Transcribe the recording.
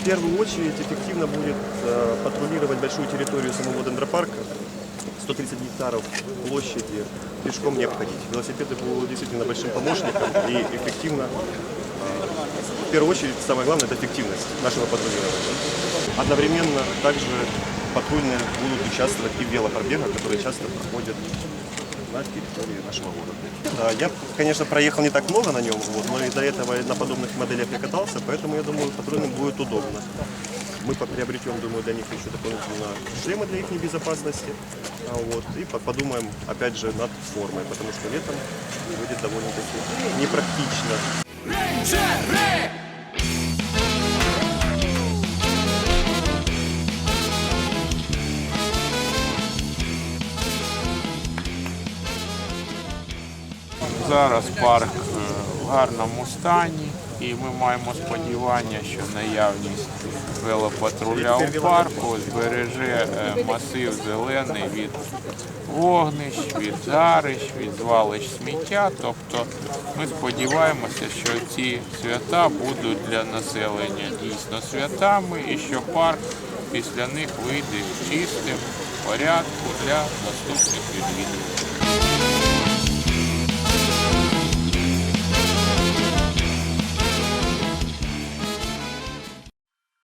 В первую очередь эффективно будет э, патрулировать большую территорию самого дендропарка. 130 гектаров площади пешком не обходить. Велосипеды будут действительно большим помощником и эффективно э, в первую очередь, самое главное, это эффективность нашего патрулирования. Одновременно также патрульные будут участвовать и в велопробегах, которые часто проходят на территории нашего города. Да, я, конечно, проехал не так много на нем, вот, но и до этого на подобных моделях я катался, поэтому я думаю, патрульным будет удобно. Мы по- приобретем, думаю, для них еще дополнительно шлемы для их безопасности. А, Вот, и по- подумаем, опять же, над формой, потому что летом будет довольно-таки непрактично. Зараз парк е, в гарному стані, і ми маємо сподівання, що наявність велопатруля у парку збереже е, масив зелений від вогнищ, від зарищ, від звалищ сміття. Тобто ми сподіваємося, що ці свята будуть для населення дійсно святами і що парк після них вийде чистим порядку для наступних відвідувачів.